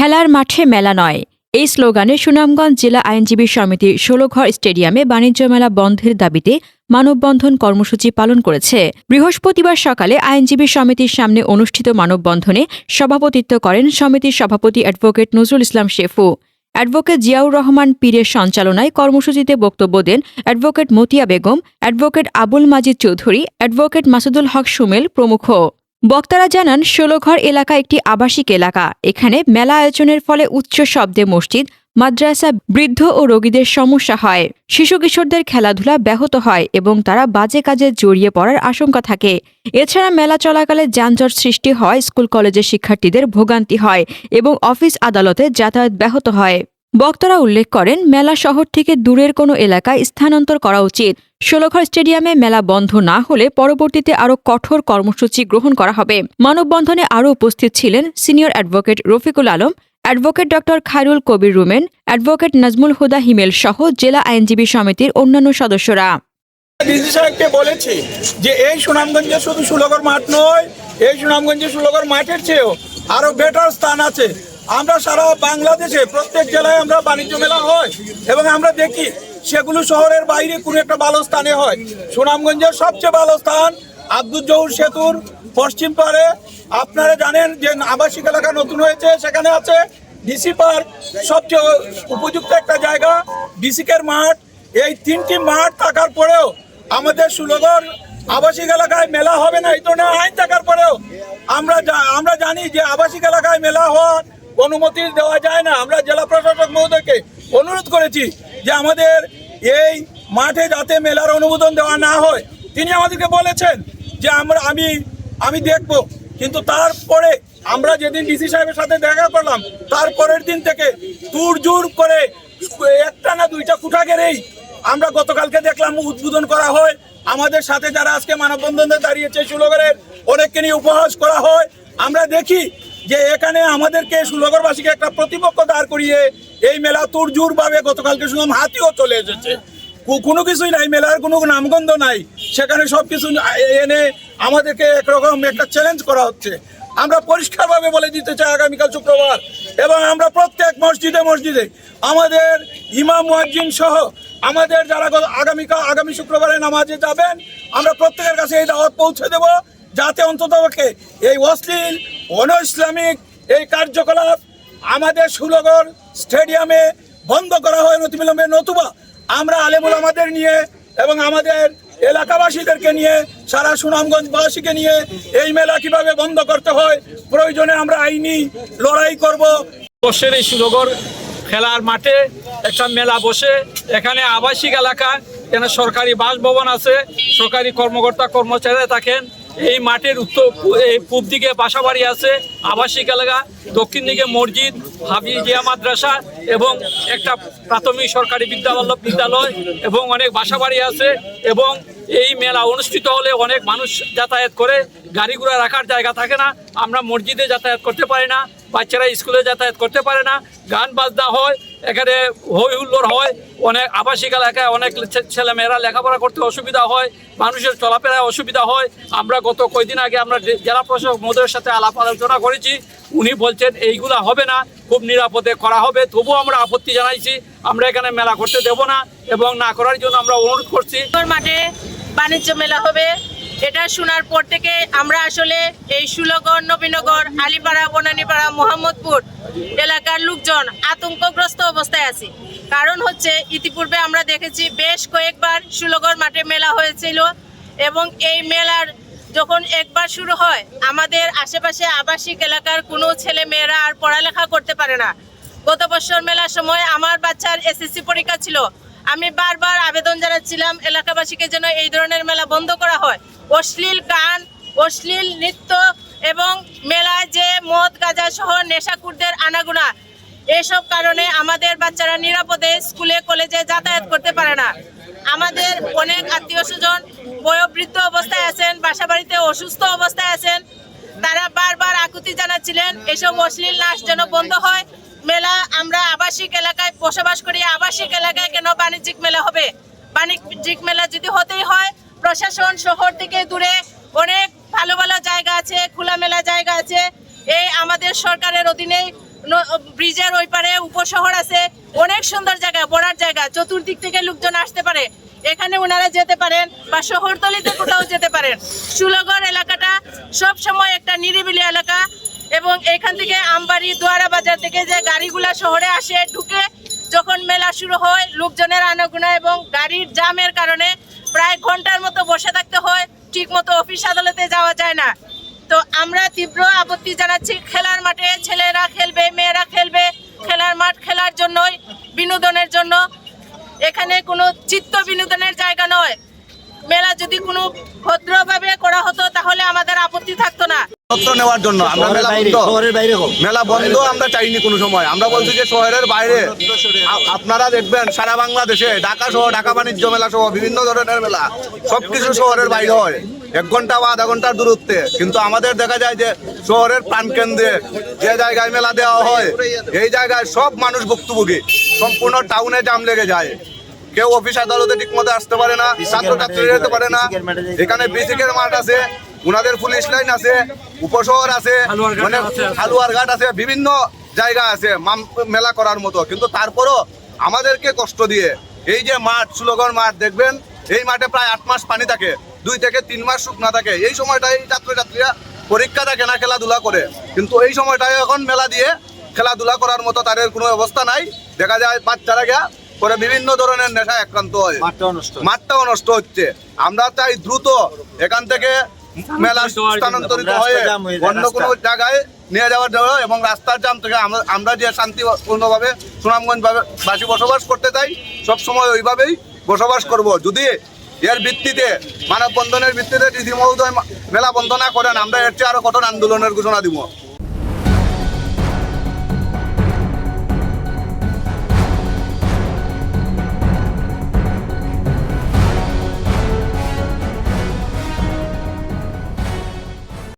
খেলার মাঠে মেলা নয়। এই স্লোগানে সুনামগঞ্জ জেলা আইনজীবী সমিতির ষোলঘর স্টেডিয়ামে বাণিজ্য মেলা বন্ধের দাবিতে মানববন্ধন কর্মসূচি পালন করেছে। বৃহস্পতিবার সকালে আইনজীবী সমিতির সামনে অনুষ্ঠিত মানববন্ধনে সভাপতিত্ব করেন সমিতির সভাপতি অ্যাডভোকেট নজরুল ইসলাম শেফু। অ্যাডভোকেট জিয়াউর রহমান পীরের সঞ্চালনায় কর্মসূচিতে বক্তব্য দেন advocate Motia Begum, advocate Abul Majid Chowdhury, advocate Masudul Haque Sumel প্রমুখ। বক্তারা জানান, ষোলঘর এলাকা একটি আবাসিক এলাকা। এখানে মেলা আয়োজনের ফলে উচ্চ শব্দে মসজিদ, মাদ্রাসা, বৃদ্ধ ও রোগীদের সমস্যা হয়। শিশু কিশোরদের খেলাধুলা ব্যাহত হয় এবং তারা বাজে কাজে জড়িয়ে পড়ার আশঙ্কা থাকে। এছাড়া মেলা চলাকালে যানজট সৃষ্টি হয়, স্কুল, কলেজের শিক্ষার্থীদের ভোগান্তি হয় এবং অফিস আদালতে যাতায়াত ব্যাহত হয়। বক্তারা উল্লেখ করেন, মেলা শহর থেকে দূরের কোনো এলাকায় স্থানান্তর করা উচিত। ষোলঘর স্টেডিয়ামে মেলা বন্ধ না হলে পরবর্তীতে আরও কঠোর কর্মসূচি গ্রহণ করা হবে। মানববন্ধনে আরও উপস্থিত ছিলেন senior advocate Rafiqul Alam, advocate doctor Khairul Kabir Rumen, advocate Nazmul Huda Himel সহ জেলা আইনজীবী সমিতির অন্যান্য সদস্যরা। ডিসি সাহেবকে বলেছি যে এই সুনামগঞ্জে শুধু সুলগর মাঠ নয়, এই সুনামগঞ্জে সুলগর মাঠের চেয়েও বেটার স্থান আছে। আমরা সারা বাংলাদেশে, প্রত্যেক জেলায় আমরা বাণিজ্য মেলা হয় এবং আমরা দেখি সেগুলো শহরের বাইরে কোনো একটা ভালো স্থানে হয়। সুনামগঞ্জের সবচেয়ে ভালো স্থান আব্দুল জহুর সেতুর পশ্চিম পারে আপনারা জানেন যে আবাসিক এলাকা নতুন হয়েছে, সেখানে আছে ডিসি পার্ক। সবচেয়ে উপযুক্ত একটা জায়গা ডিসিকের মাঠ। এই তিনটি মাঠ থাকার পরেও আমাদের সুলগর আবাসিক এলাকায় মেলা হবে না, এই ধরনের আইন থাকার পরেও আমরা আমরা জানি যে আবাসিক এলাকায় মেলা হওয়ার অনুমতি দেওয়া যায় না। আমরা জেলা প্রশাসক মহোদয়কে অনুরোধ করেছি যে আমাদের এই মাঠে যাতে মেলার অনুমোদন দেওয়া না হয়। তিনি আমাদেরকে বলেছেন যে আমরা আমি আমি দেখব। কিন্তু তারপরে আমরা যেদিন ডিসি সাহেবের সাথে দেখা করলাম, তারপরের দিন থেকে তুর জুর করে একটা না দুইটা কুঠা গেড়েই আমরা গতকালকে দেখলাম উদ্বোধন করা হয়। আমাদের সাথে যারা আজকে মানববন্ধনে দাঁড়িয়েছে, সুলগরের, অনেককে নিয়ে উপহাস করা হয়। আমরা দেখি যে এখানে আমাদেরকে সুলগরবাসীকে একটা প্রতিপক্ষ দাঁড় করিয়ে এই মেলা তুরজুর ভাবে গতকালকে শুনলাম হাতিও চলে এসেছে। কোনো কিছুই নাই, মেলার কোনো নামগন্ধ নাই। সেখানে সব কিছু এনে আমাদেরকে একরকম একটা চ্যালেঞ্জ করা হচ্ছে। আমরা পরিষ্কারভাবে বলে দিতে চাই আগামীকাল শুক্রবার। এবং আমরা প্রত্যেক মসজিদে মসজিদে আমাদের ইমাম মুয়াজ্জিন সহ আমাদের যারা আগামীকাল আগামী শুক্রবারে নামাজে যাবেন, আমরা প্রত্যেকের কাছে এই দাওয়াত পৌঁছে দেব। যাতে অন্তত এই অশ্লীল অন ইসলামিক এই কার্যকলাপ আমাদের সুলগর স্টেডিয়ামে বন্ধ করা হয় নতিবিলম্বে নতুবা আমরা আলেমুল আমাদের নিয়ে এবং আমাদের এলাকাবাসীদেরকে নিয়ে, সারা সুনামগঞ্জবাসীকে নিয়ে এই মেলা কীভাবে বন্ধ করতে হয়, প্রয়োজনে আমরা আইনি লড়াই করব। বর্ষের এই সুনগর খেলার মাঠে একটা মেলা বসে, এখানে আবাসিক এলাকা, এখানে সরকারি বাসভবন আছে, সরকারি কর্মকর্তা কর্মচারীরা থাকেন। এই মাঠের উত্তর পূব দিকে বাসাবাড়ি আছে, আবাসিক এলাকা, দক্ষিণ দিকে মসজিদ হাবিজিয়া মাদ্রাসা এবং একটা প্রাথমিক সরকারি বিদ্যাবল্লভ বিদ্যালয় এবং অনেক বাসাবাড়ি আছে এবং এই মেলা অনুষ্ঠিত হলে অনেক মানুষ যাতায়াত করে। গাড়ি ঘোড়া রাখার জায়গা থাকে না, আমরা মসজিদে যাতায়াত করতে পারি না, বাচ্চারা স্কুলে যাতায়াত করতে পারে না, গান বাজনা হয় এখানে হই হুল্লোড় হয়, অনেক আবাসিক এলাকায় অনেক ছেলেমেয়েরা লেখাপড়া করতে অসুবিধা হয়, মানুষের চলাফেরায় অসুবিধা হয়। আমরা গত কয়দিন আগে আমরা জেলা প্রশাসক মহোদয়ের সাথে আলাপ আলোচনা করেছি, উনি বলছেন এইগুলা হবে না, খুব নিরাপদে করা হবে, তবুও আমরা আপত্তি জানাইছি, আমরা এখানে মেলা করতে দেব না এবং না করার জন্য আমরা অনুরোধ করছি। মাঠে বাণিজ্য মেলা হবে এটা শোনার পর থেকে আমরা আসলে এই সুলগড় নবীনগর, আলিপাড়া, বনানীপাড়া, মোহাম্মদপুর এলাকার লোকজন আতঙ্কগ্রস্ত অবস্থায় আছি। কারণ হচ্ছে ইতিপূর্বে আমরা দেখেছি বেশ কয়েকবার সুলগড় মাঠে মেলা হয়েছিল এবং এই মেলার যখন একবার শুরু হয়, আমাদের আশেপাশে আবাসিক এলাকার কোনো ছেলে মেয়েরা আর পড়ালেখা করতে পারে না। গত বছর মেলার সময় আমার বাচ্চার এসএসসি পরীক্ষা ছিল। আমি বারবার আবেদন জানাচ্ছিলাম এলাকাবাসীকে যেন এই ধরনের মেলা বন্ধ করা হয়। অশ্লীল গান, অশ্লীল নৃত্য এবং মেলায় যে মদ, গাঁজা সহ নেশাকুরদের আনাগুনা, এসব কারণে আমাদের বাচ্চারা নিরাপদে স্কুলে, কলেজে যাতায়াত করতে পারে না। আমাদের অনেক আত্মীয় স্বজন বয়োবৃদ্ধ অবস্থায় আছেন বাসা বাড়িতে অসুস্থ অবস্থায় আছেন। তারা বারবার আকুতি জানাচ্ছিলেন, এসব অশ্লীল নাচ যেন বন্ধ হয়। মেলা আমরা আবাসিক এলাকায় বসবাস করি, আবাসিক এলাকায় কেন বাণিজ্যিক মেলা হবে? বাণিজ্যিক মেলা যদি হতেই হয়, প্রশাসন শহর থেকে দূরে অনেক ভালো ভালো জায়গা আছে, খোলামেলা জায়গা আছে। এই আমাদের সরকারের অধীনেই ন- ব্রিজের ওই পারে উপশহর আছে। অনেক সুন্দর জায়গা, বড়ার জায়গা, চতুর্দিক থেকে লোকজন আসতে পারে। এখানে ওনারা যেতে পারেন বা শহরতলিতে কোথাও যেতে পারেন। সুলগড় এলাকাটা সব সময় একটা নিরিবিলি এলাকা। এবং এখান থেকে আমবাড়ি দোয়ারা বাজার থেকে যে গাড়িগুলা শহরে আসে, ঢুকে যখন মেলা শুরু হয়, লোকজনের আনাগোনা এবং গাড়ির জামের কারণে প্রায় ঘণ্টার মতো বসে থাকতে হয় ঠিক মতো অফিস আদালতে যাওয়া যায় না। তো আমরা তীব্র আপত্তি জানাচ্ছি, খেলার মাঠে ছেলেরা খেলবে, মেয়েরা খেলবে, খেলার মাঠ খেলার জন্যই, বিনোদনের জন্য। এখানে কোনো চিত্ত বিনোদনের জায়গা নয়। মেলা যদি কোনো ভদ্রভাবে করা হতো, তাহলে আমাদের আপত্তি থাকতো না। তথ্য নেওয়ার জন্য। আমরা মেলা বন্ধ। শহরের বাইরে মেলা বন্ধ আমরা চাইনি কোনো সময়। আমরা বলছি যে শহরের বাইরে। আপনারা দেখবেন সারা বাংলাদেশে ঢাকা সহ ঢাকা বাণিজ্য মেলা সহ বিভিন্ন ধরনের মেলা। সবকিছু শহরের বাইরে হয়। এক ঘণ্টা বা আধা ঘণ্টার দূরত্বে। কিন্তু আমাদের দেখা যায় যে শহরের প্রাণকেন্দ্রে যে জায়গায় মেলা দেওয়া হয় এই জায়গায় সব মানুষ ভুক্তভোগী। সম্পূর্ণ টাউনে জাম লেগে যায়। কেউ অফিস আদালতে ঠিকমতো আসতে পারে না ছাত্র ছাত্রীরা যেতে পারে না। এখানে বিসিকের মাঠ আছে। উনাদের পুলিশ লাইন আছে উপশহর আছে মানে। হালুয়ার ঘাট আছে বিভিন্ন জায়গা আছে মাম- মেলা করার মতো। কিন্তু তারপরও আমাদেরকে কষ্ট দিয়ে এই যে মাঠ সুলগর মাঠ দেখবেন এই মাঠে প্রায় আট মাস পানি থাকে দুই থেকে তিন মাস শুকনা থাকে। এই সময়টাই ছাত্রছাত্রীরা পরীক্ষা থাকে না খেলাধুলা করে। কিন্তু এই সময়টাই এখন মেলা দিয়ে খেলাধুলা করার মতো তাদের কোনো অবস্থা নাই। দেখা যায় বাচ্চারা গিয়া পরে বিভিন্ন ধরনের নেশায় আক্রান্ত হয়। মাঠটাও নষ্ট মাঠটাও নষ্ট হচ্ছে। আমরা চাই দ্রুত এখান থেকে মেলা স্থানান্তরিত হয়ে অন্য কোনো জায়গায় নিয়ে যাওয়ার জন্য এবং রাস্তার জাম থেকে আমরা আমরা যে শান্তিপূর্ণভাবে সুনামগঞ্জ বাসী বসবাস করতে চাই সবসময় ওইভাবেই বসবাস করব। যদি এর ভিত্তিতে মানববন্ধনের ভিত্তিতে ডিসি মহোদয় মেলা বন্ধ না করেন আমরা এর চেয়ে আরও কঠোর আন্দোলনের ঘোষণা দিব।